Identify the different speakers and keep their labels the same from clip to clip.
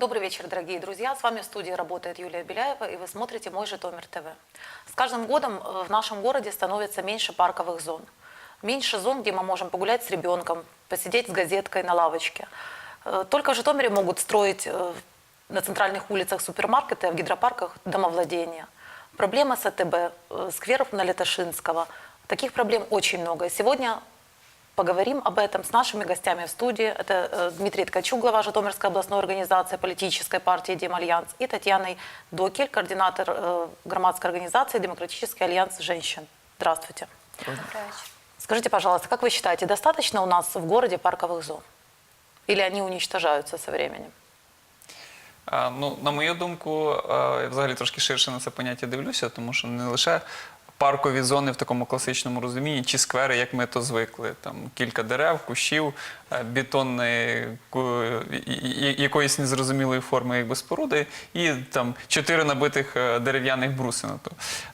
Speaker 1: Добрый вечер, дорогие друзья. С вами в студии работает Юлия Беляева, и вы смотрите «Мой Житомир ТВ». С каждым годом э, в нашем городе становится меньше парковых зон. Меньше зон, где мы можем погулять с ребенком, посидеть с газеткой на лавочке. Э, Только в Житомире могут строить э, на центральных улицах супермаркеты, а в гидропарках – домовладения. Проблема с АТБ, скверов на Летошинского. Таких проблем очень много. Сегодня Поговорим об этом с нашими гостями в студии. Это э, Дмитрий Ткачук, глава Житомирской областной организации политической партии «Демальянс» и Татьяной Докель, координатор э, громадской организации «Демократический альянс женщин». Здравствуйте. Скажите, пожалуйста, как вы считаете, достаточно у нас в городе парковых зон? Или они уничтожаются со временем?
Speaker 2: А, Ну, на мою думку, е, я взагалі трошки ширше на це поняття дивлюся, тому що не лише паркові зони в такому класичному розумінні, чи сквери, як ми то звикли. Там кілька дерев, кущів, е, бетонної якоїсь незрозумілої форми якби споруди, і там чотири набитих е, дерев'яних брусин.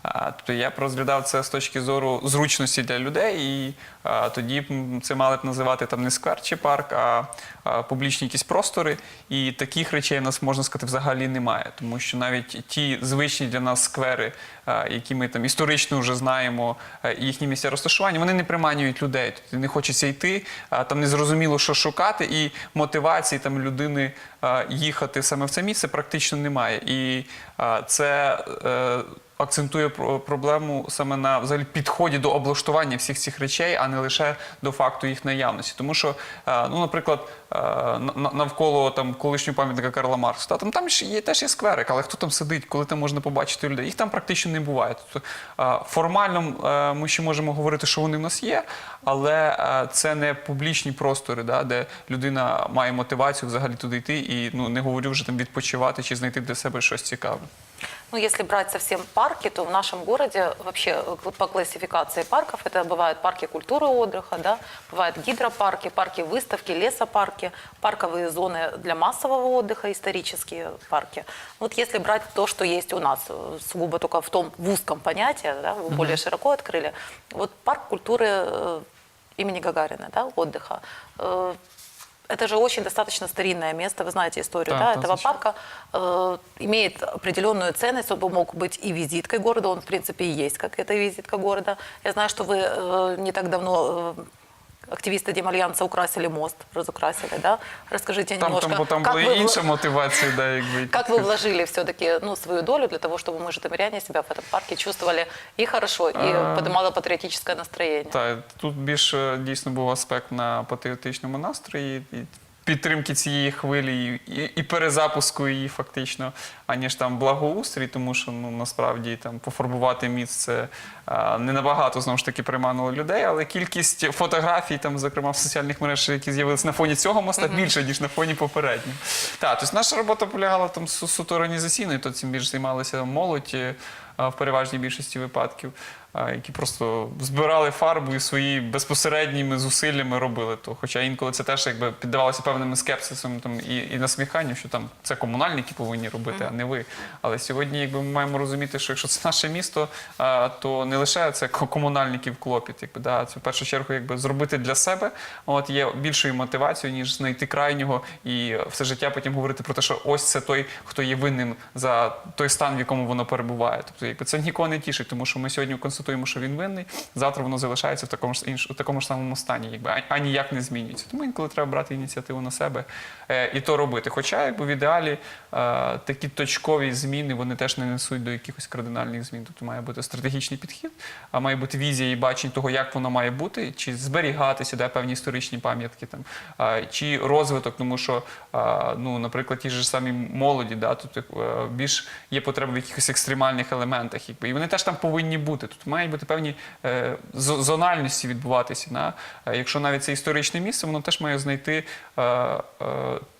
Speaker 2: Тобто я б розглядав це з точки зору зручності для людей, і а, тоді це мали б називати там не сквер чи парк, а, а публічні якісь простори. І таких речей в нас можна сказати взагалі немає, тому що навіть ті звичні для нас сквери, а, які ми там історично вже знаємо, їхні місця розташування, вони не приманюють людей. Тобто не хочеться йти, там не зрозуміло, що шукати, і мотивації там людини їхати саме в це місце практично немає. І це. Акцентує про- проблему саме на взагалі підході до облаштування всіх цих речей, а не лише до факту їх наявності. Тому що, е, ну, наприклад, е, на- на- навколо там колишнього пам'ятника Карла Маркса, та, там, там ж є теж є скверик, але хто там сидить, коли там можна побачити людей? Їх там практично не буває. Тобто е, формально ми ще можемо говорити, що вони в нас є, але це не публічні простори, да, де людина має мотивацію взагалі туди йти, і ну не говорю вже там відпочивати чи знайти для себе щось цікаве.
Speaker 1: Ну, если брать совсем парки, то в нашем городе вообще э, по классификации парков это бывают парки культуры отдыха, да, бывают гидропарки, парки выставки, лесопарки, парковые зоны для массового отдыха, исторические парки. Вот если брать то, что есть у нас, э, сугубо только в том в узком понятии, да, вы более широко открыли, вот парк культуры э, имени Гагарина, да, отдыха. Э, Это же очень достаточно старинное место, вы знаете историю
Speaker 2: Да,
Speaker 1: да,
Speaker 2: да,
Speaker 1: этого
Speaker 2: зачем?
Speaker 1: парка э, имеет определенную ценность, он бы мог быть и визиткой города, он в принципе и есть как это визитка города. Я знаю, что вы э, не так давно э, активисты Демальянса украсили мост, разукрасили, да? Расскажите
Speaker 2: Там,
Speaker 1: немножко,
Speaker 2: там, бо там
Speaker 1: как,
Speaker 2: була
Speaker 1: вы,
Speaker 2: інша
Speaker 1: вла-
Speaker 2: мотивація, да, якби.
Speaker 1: как вы вложили все-таки ну, свою долю для того, чтобы мы, житомиряне, себя в этом парке чувствовали и хорошо, и
Speaker 2: А.
Speaker 1: поднимало патриотическое настроение?
Speaker 2: Так, тут більше дійсно був аспект на патріотичному настрої і підтримки цієї хвилі і, і перезапуску її фактично, аніж там благоустрій, тому що ну насправді там пофарбувати міст це а, не набагато знову ж таки приманило людей, але кількість фотографій, там, зокрема в соціальних мережах, які з'явилися на фоні цього моста, більше ніж на фоні попереднього. Так, тобто наша робота полягала там су- суто організаційною, то цим більше займалися молодь. е, в переважній більшості випадків, які просто збирали фарбу і свої безпосередніми зусиллями робили то. Хоча інколи це теж якби піддавалося певним скепсисом там, і, і насміханню, що там це комунальники повинні робити, а не ви. Але сьогодні, якби ми маємо розуміти, що якщо це наше місто, а, то не лише це ко- комунальників клопіт, якби да, це в першу чергу якби зробити для себе. От є більшою мотивацією, ніж знайти крайнього і все життя потім говорити про те, що ось це той, хто є винним за той стан, в якому воно перебуває. Тобто, якби це нікого не тішить, тому що ми сьогодні констатуємо, що він винний. Завтра воно залишається в такому ж інш, у такому ж самому стані, якби а, а ніяк не змінюється. Тому інколи треба брати ініціативу на себе е, і то робити. Хоча, якби в ідеалі е, такі точкові зміни вони теж не несуть до якихось кардинальних змін. Тобто має бути стратегічний підхід, а має бути візія і бачення того, як воно має бути, чи зберігатися да, певні історичні пам'ятки там, а, чи розвиток, тому що, а, ну, наприклад, ті ж самі молоді, да, тут е, більш є потреба в якихось екстремальних елементах, якби, і вони теж там повинні бути. Тут мають бути певні е, зональності відбуватися. Да? Е, Якщо навіть це історичне місце, воно теж має знайти. Е, е,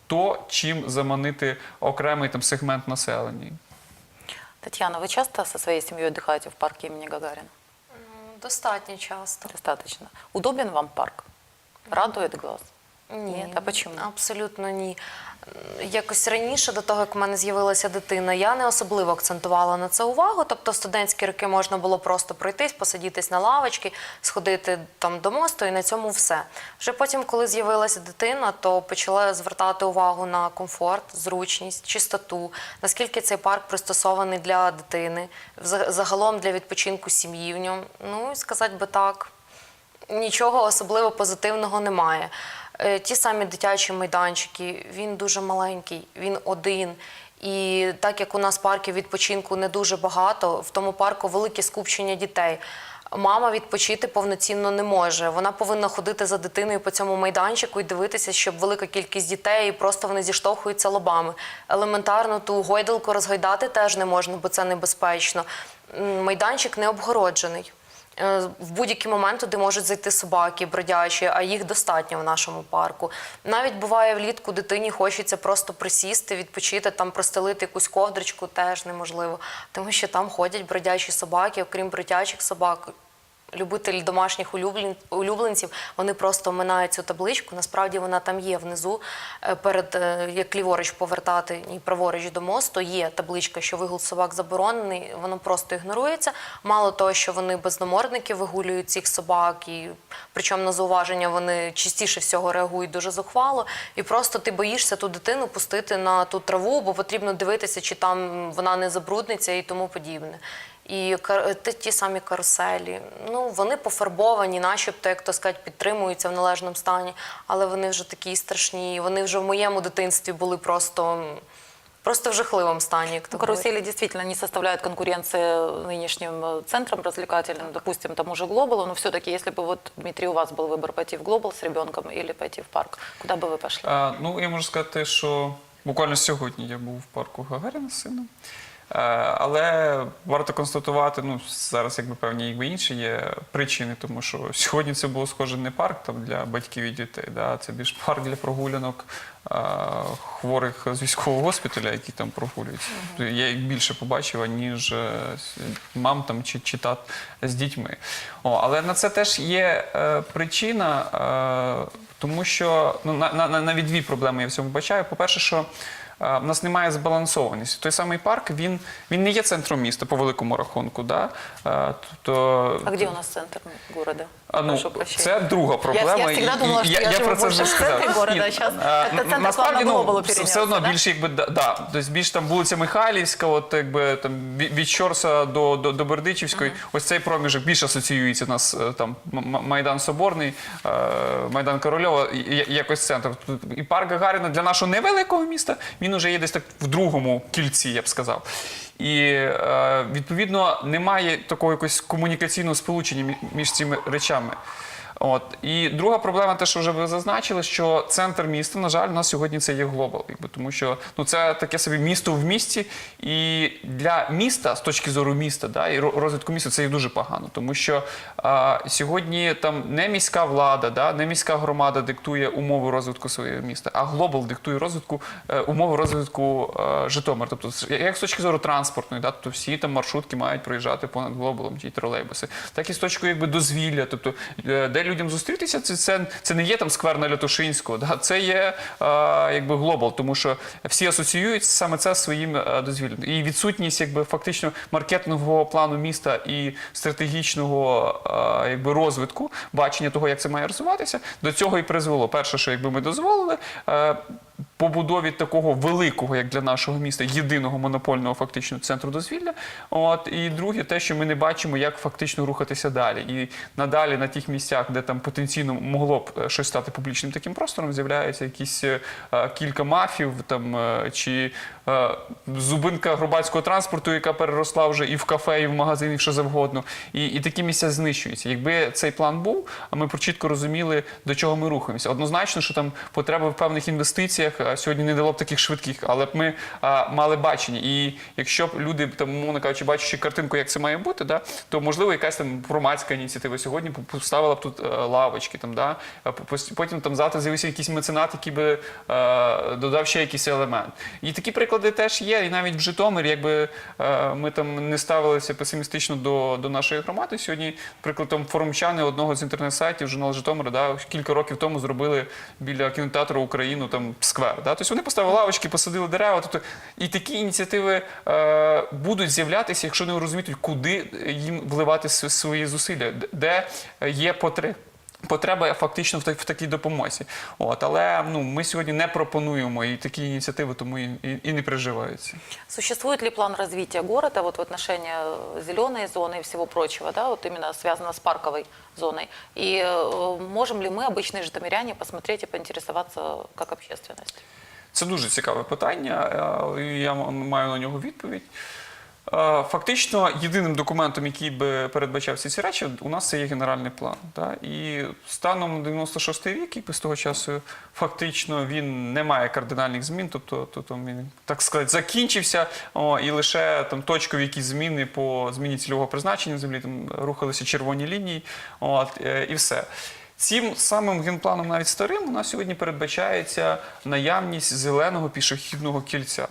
Speaker 2: то, чим заманити окремий там сегмент населення.
Speaker 1: Татьяна, вы часто со своей семьей отдыхаете в парке имени Гагарина?
Speaker 3: Достатньо часто.
Speaker 1: Достаточно. Удобен вам парк? Радует глаз? Ні. А почему?
Speaker 3: Абсолютно ні. Якось раніше, до того як в мене з'явилася дитина, я не особливо акцентувала на це увагу. Тобто, студентські роки можна було просто пройтись, посидітись на лавочці, сходити там до мосту, і на цьому все. Вже потім, коли з'явилася дитина, то почала звертати увагу на комфорт, зручність, чистоту, наскільки цей парк пристосований для дитини, загалом для відпочинку сім'ї в ньому. Ну і сказати би так, нічого особливо позитивного немає. Е, Ті самі дитячі майданчики, він дуже маленький, він один. І так як у нас парків відпочинку не дуже багато, в тому парку велике скупчення дітей. Мама відпочити повноцінно не може. Вона повинна ходити за дитиною по цьому майданчику і дивитися, щоб велика кількість дітей і просто вони зіштовхуються лобами. Елементарно ту гойдалку розгойдати теж не можна, бо це небезпечно. Майданчик не обгороджений. Е, В будь-які моменти, туди можуть зайти собаки, бродячі, а їх достатньо в нашому парку. Навіть буває влітку дитині хочеться просто присісти, відпочити, там простелити якусь ковдричку, теж неможливо, тому що там ходять бродячі собаки, окрім бродячих собак. Любителі домашніх улюблен- улюбленців, вони просто оминають цю табличку. Насправді вона там є внизу. Е, Перед е, як ліворуч повертати і праворуч до мосту, є табличка, що вигул собак заборонений. Воно просто ігнорується. Мало того, що вони безномордники вигулюють цих собак, і причому на зауваження вони частіше всього реагують дуже зухвало. І просто ти боїшся ту дитину пустити на ту траву, бо потрібно дивитися, чи там вона не забрудниться і тому подібне. І кар- ті, ті самі каруселі, ну вони пофарбовані, начебто, як то сказати, підтримуються в належному стані, але вони вже такі страшні. Вони вже в моєму дитинстві були просто, просто в жахливому стані. Як то говорять.
Speaker 1: Карусели действительно не составляют конкуренции нынешним э, центрам развлекательным, допустим, тому же Глобалу, но все-таки, если бы вот, Дмитрий, у вас был выбор пойти в Глобал с ребенком или пойти в парк, куда бы вы пошли?
Speaker 2: Е, ну, я можу сказати, що буквально сьогодні я був в парку Гагаріна з сином. Е, Але варто констатувати, ну зараз якби певні якби інші є причини, тому що сьогодні це було схоже не парк там для батьків і дітей, да, це більш парк для прогулянок е, хворих з військового госпіталя, які там прогулюються. Я їх більше побачив, ніж е, мам там чи, чи тат з дітьми. О, але на це теж є е, причина. Е, тому що ну, на, на, на- навіть дві проблеми я в цьому бачаю. По-перше, що в нас немає збалансованості. Той самий парк він, він не є центром міста по великому рахунку. Да? Тобто,
Speaker 1: А де у нас центр города?
Speaker 2: А, ну, це друга проблема.
Speaker 1: Я, я
Speaker 2: і-
Speaker 1: думала,
Speaker 2: і
Speaker 1: что я, живу
Speaker 2: про це вже сказав. насправді, ну, все- одно
Speaker 1: да?
Speaker 2: більше якби да, да, тобто більш там вулиця Михайлівська, от якби там від Щорса до, до, до Бердичівської, ось цей проміжок більше асоціюється у нас е, там Майдан Соборний, е, Майдан Корольова, якось центр. І парк Гагаріна для нашого невеликого міста він уже є десь так в другому кільці, я б сказав. І е, відповідно немає такого якогось комунікаційного сполучення між цими речами. речами. От. І друга проблема, те, що вже ви зазначили, що центр міста, на жаль, у нас сьогодні це є глобал, якби тому що ну це таке собі місто в місті, і для міста з точки зору міста, да, і розвитку міста це є дуже погано, тому що а, сьогодні там не міська влада, да, не міська громада диктує умови розвитку свого міста, а глобал диктує розвитку е, умови розвитку е, Житомира. Тобто, як з точки зору транспортної, да, тобто всі там маршрутки мають проїжджати понад глобалом, ті тролейбуси, так і з точки якби дозвілля, тобто е, де людям зустрітися, це, це, це не є там сквер на Лятушинську, да, це є е, якби глобал, тому що всі асоціюють саме це своїм е, дозвіллям. І відсутність якби фактично маркетингового плану міста і стратегічного е, якби розвитку, бачення того, як це має розвиватися, до цього і призвело. Перше, що якби ми дозволили. е, Побудові такого великого, як для нашого міста, єдиного монопольного фактично центру дозвілля. От і друге, те, що ми не бачимо, як фактично рухатися далі. І надалі на тих місцях, де там потенційно могло б е, щось стати публічним таким простором, з'являється якісь е, е, кілька мафів там е, чи е, зубинка громадського транспорту, яка переросла вже і в кафе, і в магазин, і що завгодно. І, і такі місця знищуються. Якби цей план був, а ми чітко розуміли, до чого ми рухаємося. Однозначно, що там потреба в певних інвестиціях е, сьогодні не дало б таких швидких, але б ми е, мали бачення. І якщо б люди там, умовно кажучи, бачачи картинку, як це має бути, да, то можливо якась там громадська ініціатива сьогодні поставила б тут е, лавочки. Там, да, потім там завтра з'явився якийсь меценат, який би е, додав ще якийсь елемент. І такі приклади теж є. І навіть в Житомирі, якби е, ми там не ставилися песимістично до, до нашої громади. Сьогодні, прикладом форумчани одного з інтернет-сайтів, журнал Житомир, да, кілька років тому зробили біля кінотеатру Україну там сквер. Да? Тобто вони поставили лавочки, посадили дерева. Тобто, і такі ініціативи е, будуть з'являтися, якщо не розуміють, куди їм вливати свої зусилля, де є потреба. Потреба фактично в, так- в такій допомозі. От, але ну, ми сьогодні не пропонуємо і такі ініціативи, тому і, і, і не переживаються.
Speaker 1: Существует ли план развития города вот в отношении э, зеленой зоны и всего прочего, да, вот именно связано с парковой зоной? И э, можем ли мы, обычные житомиряне, посмотреть и поинтересоваться как общественность?
Speaker 2: Це дуже цікаве питання, е, і я м- маю на нього відповідь. Е, Фактично, єдиним документом, який би передбачав всі ці речі, у нас це є генеральний план. Да? І станом на 96-й рік, якби з того часу, фактично він не має кардинальних змін, тобто, тобто він, так сказати, закінчився, о, і лише там точкові якісь зміни по зміні цільового призначення землі, там рухалися червоні лінії, от, е, і все. Цим самим генпланом, навіть старим, у нас сьогодні передбачається наявність зеленого пішохідного кільця.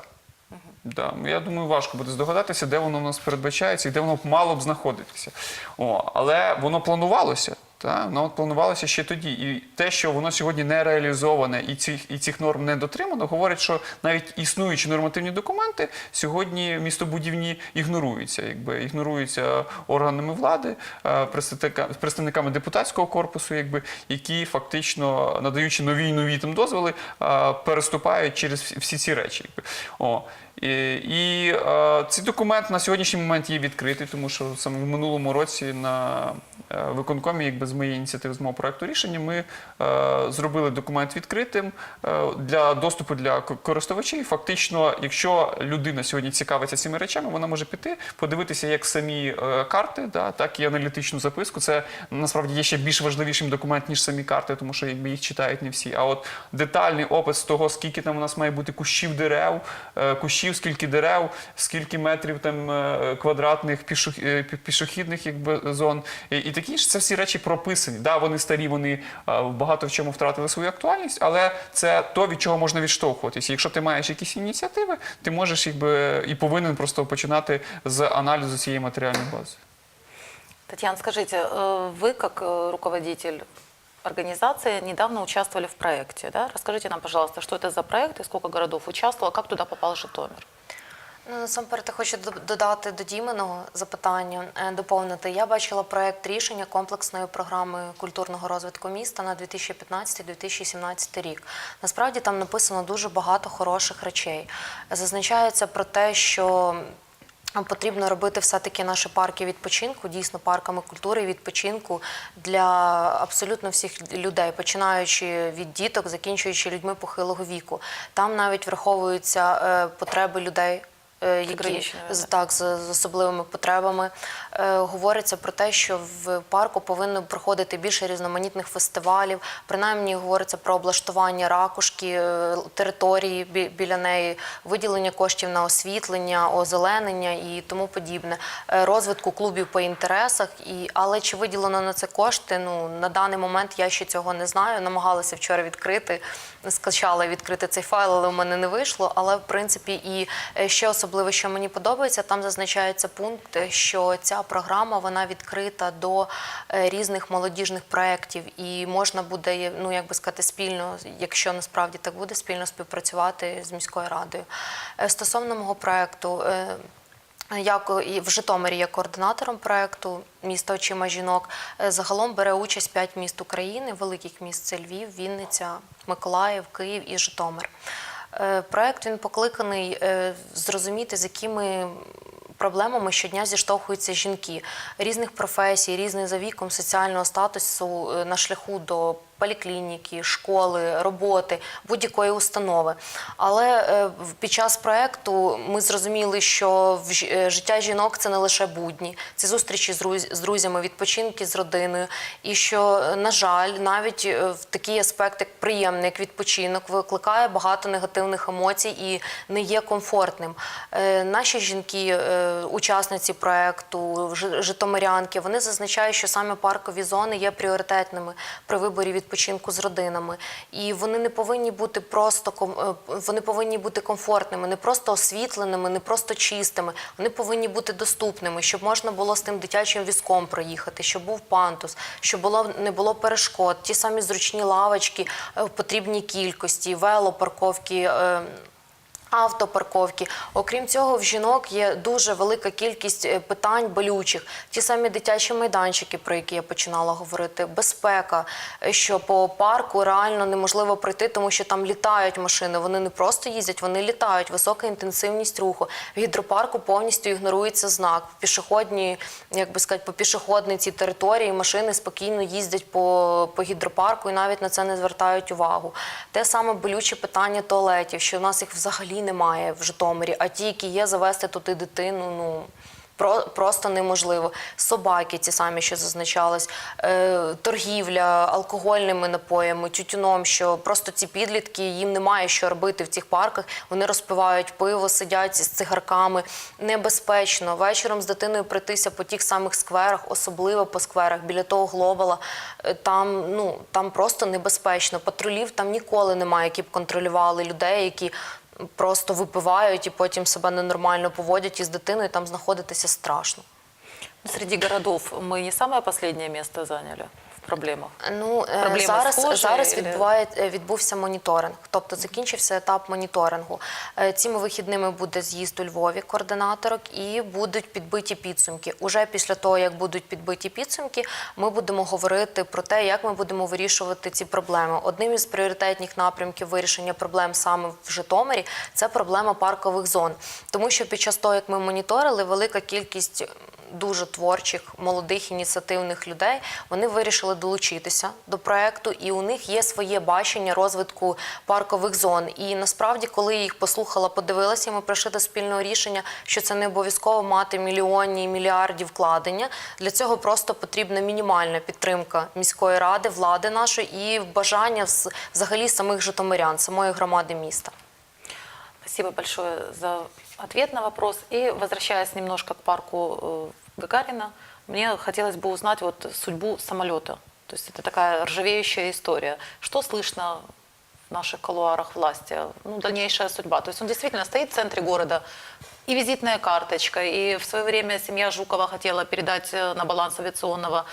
Speaker 2: Да. ну, Я думаю, важко буде здогадатися, де воно у нас передбачається і де воно мало б знаходитися. О, але воно планувалося. Та? Воно планувалося ще тоді. І те, що воно сьогодні не реалізоване і цих, і цих норм не дотримано, говорить, що навіть існуючі нормативні документи сьогодні містобудівні ігноруються. Якби, ігноруються органами влади, е, представника- представниками депутатського корпусу, якби, які фактично, надаючи нові і нові там дозволи, е, переступають через всі ці речі. Якби. О, і і е, цей документ на сьогоднішній момент є відкритий, тому що саме в минулому році на е, виконкомі, якби з моєї ініціативи, з мого проекту рішення, ми е, зробили документ відкритим е, для доступу для користувачів. Фактично, якщо людина сьогодні цікавиться цими речами, вона може піти, подивитися як самі е, карти, так і аналітичну записку. Це насправді є ще більш важливішим документ, ніж самі карти, тому що якби їх читають не всі. А от детальний опис того, скільки там у нас має бути кущів дерев, е, кущів, скільки дерев, скільки метрів там е, квадратних пішох- е, пі- пішохідних якби зон. І, і такі ж це всі речі прописані. Да, вони старі, вони е, багато в чому втратили свою актуальність, але це то, від чого можна відштовхуватися. Якщо ти маєш якісь ініціативи, ти можеш якби і повинен просто починати з аналізу цієї матеріальної бази.
Speaker 1: Татьяна, скажите, э, вы как э, руководитель организации недавно участвовали в проекте, да? Расскажите нам, пожалуйста, что это за проект и сколько городов участвовало, как туда попал Житомир?
Speaker 3: Ну, насамперед хочу додати до Діменого запитання, е, доповнити. Я бачила проект рішення комплексної програми культурного розвитку міста на 2015-2017 рік. Насправді там написано дуже багато хороших речей. Зазначається про те, що Потрібно робити все-таки наші парки відпочинку, дійсно парками культури відпочинку для абсолютно всіх людей, починаючи від діток, закінчуючи людьми похилого віку. Там навіть враховуються е, потреби людей. Е, Які з- так з, з особливими потребами Е, говориться про те, що в парку повинно проходити більше різноманітних фестивалів. Принаймні говориться про облаштування ракушки, е, території бі- біля неї, виділення коштів на освітлення, озеленення і тому подібне, Е, розвитку клубів по інтересах. І але чи виділено на це кошти? Ну на даний момент я ще цього не знаю. Намагалася вчора відкрити, скачала відкрити цей файл, але в мене не вийшло. Але в принципі, і е, ще особливо, що мені подобається, там зазначається пункт, що ця програма вона відкрита до е, різних молодіжних проєктів, і можна буде, ну як би сказати, спільно, якщо насправді так буде, спільно співпрацювати з міською радою. Е, Стосовно мого проєкту. е, я в Житомирі є координатором проєкту Місто очима жінок. Загалом бере участь п'ять міст України, великих міст це Львів, Вінниця, Миколаїв, Київ і Житомир. Е, Проєкт він покликаний е, зрозуміти, з якими проблемами щодня зіштовхуються жінки. Різних професій, різних за віком, соціального статусу е, на шляху до поліклініки, школи, роботи, будь-якої установи. Але е, під час проекту ми зрозуміли, що е, життя жінок це не лише будні, це зустрічі з друзями, відпочинки з родиною. І що, е, на жаль, навіть в такий аспект, як приємний, як відпочинок, викликає багато негативних емоцій і не є комфортним. Наші жінки, учасниці проекту, жи- житомирянки, вони зазначають, що саме паркові зони є пріоритетними при виборі відпочинку з родинами. І вони не повинні бути просто е, вони повинні бути комфортними, не просто освітленими, не просто чистими. Вони повинні бути доступними, щоб можна було з тим дитячим візком проїхати, щоб був пантус, щоб було не було перешкод, ті самі зручні лавочки е, в потрібній кількості, велопарковки. Автопарковки, окрім цього, в жінок є дуже велика кількість е, питань болючих. Ті самі дитячі майданчики, про які я починала говорити, безпека, е, що по парку реально неможливо пройти, тому що там літають машини. Вони не просто їздять, вони літають. Висока інтенсивність руху. В гідропарку повністю ігнорується знак. Пішохідні, як би сказати, по пішохідній цій території машини спокійно їздять по, по гідропарку і навіть на це не звертають увагу. Те саме болюче питання туалетів, що в нас їх взагалі немає в Житомирі, а ті, які є, завести туди дитину, ну. Про, просто неможливо. Собаки, ті самі, що зазначались, е, торгівля алкогольними напоями, тютюном, що просто ці підлітки їм немає що робити в цих парках. Вони розпивають пиво, сидять з цигарками. Небезпечно. Вечором з дитиною пройтися по тих самих скверах, особливо по скверах, біля того глобала. е, Там, ну, там просто небезпечно. Патрулів там ніколи немає, які б контролювали людей, які просто випивають і потім себе ненормально поводять із дитиною, там знаходитися страшно.
Speaker 1: Среди городов мы не самое последнее место заняли в проблемах.
Speaker 3: Ну е,
Speaker 1: Проблеми
Speaker 3: зараз,
Speaker 1: схожі,
Speaker 3: зараз
Speaker 1: или-
Speaker 3: відбуває е, відбувся моніторинг, тобто закінчився етап моніторингу. Е, Цими вихідними буде з'їзд у Львові координаторок і будуть підбиті підсумки. Уже після того, як будуть підбиті підсумки, ми будемо говорити про те, як ми будемо вирішувати ці проблеми. Одним із пріоритетних напрямків вирішення проблем саме в Житомирі це проблема паркових зон, тому що під час того, як ми моніторили, велика кількість дуже творчих, молодих ініціативних людей. Вони вирішили долучитися до проекту, і у них є своє бачення розвитку паркових зон. І насправді, коли я їх послухала, подивилася, ми прийшли до спільного рішення, що це не обов'язково мати мільйонні і мільярді вкладення. Для цього просто потрібна мінімальна підтримка міської ради, влади нашої і бажання вз- взагалі самих житомирян, самої громади міста.
Speaker 1: Спасибо большое за ответ на вопрос. И возвращаясь немножко к парку э, Гагарина, мне хотелось бы узнать вот судьбу самолета. То есть это такая ржавеющая история. Что слышно в наших колуарах власти? Ну, дальнейшая судьба. То есть он действительно стоит в центре города, и визитная карточка, и в свое время семья Жукова хотела передать э, на баланс авиационного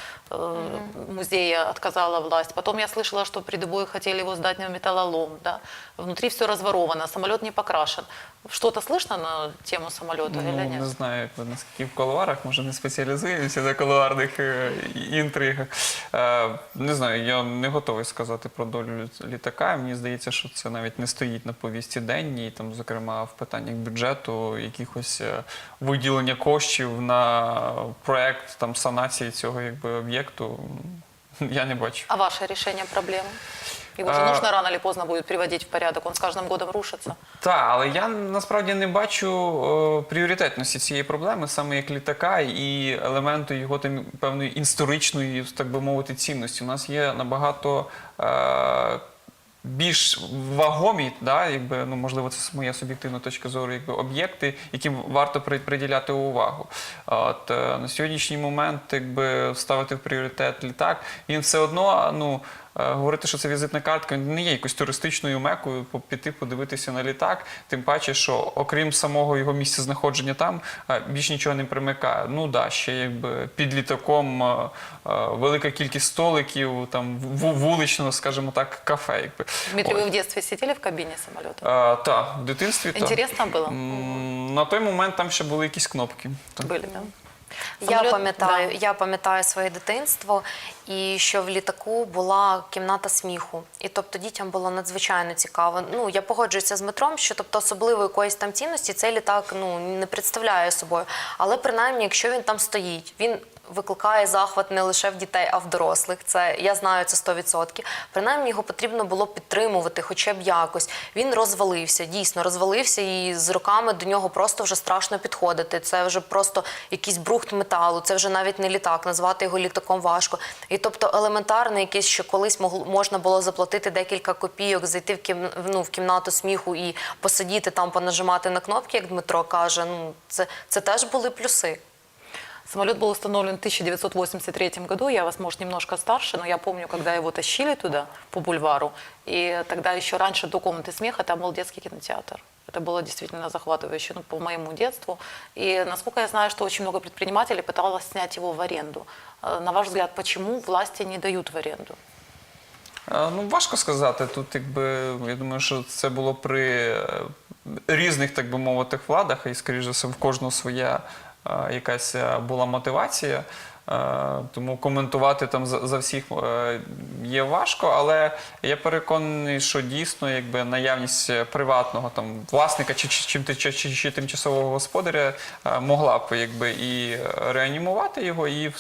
Speaker 1: музея, отказала власть. Потом я слышала, что при Дубое хотели его сдать на металлолом. Да? Внутри все разворовано, самолет не покрашен. Что-то слышно на тему самолета или
Speaker 2: Ну,
Speaker 1: нет?
Speaker 2: не знаю, наскільки в колуарах, може не спеціалізуємося на колуарних е, інтригах. Е, не знаю, я не готовий сказати про долю літака. Мені здається, що це навіть не стоїть на повісті денній, там, зокрема, в питаннях бюджету, якихось е, виділення коштів на проект там, санації цього якби, об'єкту. М, Я не бачу.
Speaker 1: А ваше решение проблеми? Його ж
Speaker 2: А-
Speaker 1: нужно рано чи поздно будуть приводити в порядок, він з кожним годом рушиться.
Speaker 2: Так, але я насправді не бачу е, пріоритетності цієї проблеми, саме як літака і елементу його там певної історичної, так би мовити, цінності. У нас є набагато. Е, більш вагомі, да, якби, ну, можливо, це моя суб'єктивна точка зору, якби об'єкти, яким варто при- приділяти увагу. От, е, на сьогоднішній момент, якби ставити в пріоритет літак, він все одно, ну. е, Говорити, що це візитна картка не є якоюсь туристичною мекою по- піти подивитися на літак. Тим паче, що окрім самого його місця знаходження там е, більш нічого не примикає. Ну да, ще якби під літаком е, е, велика кількість столиків, там ву- вуличного, скажімо так, кафе. Якби.
Speaker 1: Дмитрий,
Speaker 2: Ось.
Speaker 1: вы в детстве сидели в кабине самолета?
Speaker 2: Е, та, в дитинстві та.
Speaker 1: Интересно было?
Speaker 2: М, На той момент там ще були якісь кнопки. Та.
Speaker 1: Были, да?
Speaker 3: Я пам'ятаю,
Speaker 1: да.
Speaker 3: я пам'ятаю своє дитинство, і що в літаку була кімната сміху. І тобто дітям було надзвичайно цікаво. Ну я погоджуюся з метром, що тобто особливої якоїсь там цінності цей літак ну не представляє собою. Але принаймні, якщо він там стоїть, він викликає захват не лише в дітей, а в дорослих. Це я знаю це 100%. Принаймні його потрібно було підтримувати, хоча б якось. Він розвалився, дійсно розвалився, і з роками до нього просто вже страшно підходити. Це вже просто якийсь брухт металу, це вже навіть не літак. Назвати його літаком важко. І тобто елементарне, якесь, що колись могло можна було заплатити декілька копійок, зайти в кім, ну, в кімнату сміху і посидіти там, понажимати на кнопки, як Дмитро каже. Ну це, це теж були плюси.
Speaker 1: Самолет был установлен в 1983 году. Я вас, может, немножко старше, но я помню, когда его тащили туда, по бульвару. И тогда еще раньше до комнаты смеха там был детский кинотеатр. Это было действительно захватывающе, ну, по моему детству. И, насколько я знаю, что очень много предпринимателей пыталось снять его в аренду. Э, На ваш взгляд, почему власти не дают в аренду?
Speaker 2: Е, Ну, важко сказати. Тут, якби, я думаю, що це було при е, різних, так би мовити, владах, і, скоріш за все, в кожного своя е, якась е, була мотивація. Е, Тому коментувати там за, всіх е, є важко, але я переконаний, що дійсно якби наявність приватного там власника чи, чи, чи, чи, чи, тимчасового господаря е, могла б якби і реанімувати його, і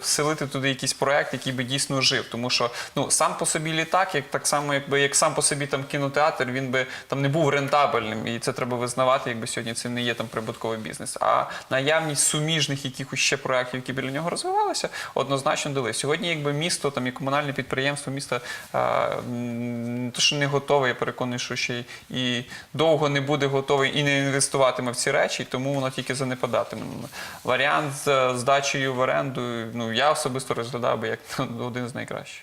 Speaker 2: вселити туди якийсь проект, який би дійсно жив. Тому що ну сам по собі літак, як так само, якби як сам по собі там кінотеатр, він би там не був рентабельним, і це треба визнавати, якби сьогодні це не є там прибутковий бізнес. А наявність суміжних якихось ще проєктів, які біля нього розвивалися, однозначно дали. Сьогодні, якби місто там і комунальне підприємство, місто а, не то, що не готове, я переконаний, що ще і довго не буде готовий і не інвестуватиме в ці речі, тому воно тільки занепадатиме. Варіант з здачею в оренду, ну я особисто розглядав би як один з найкращих.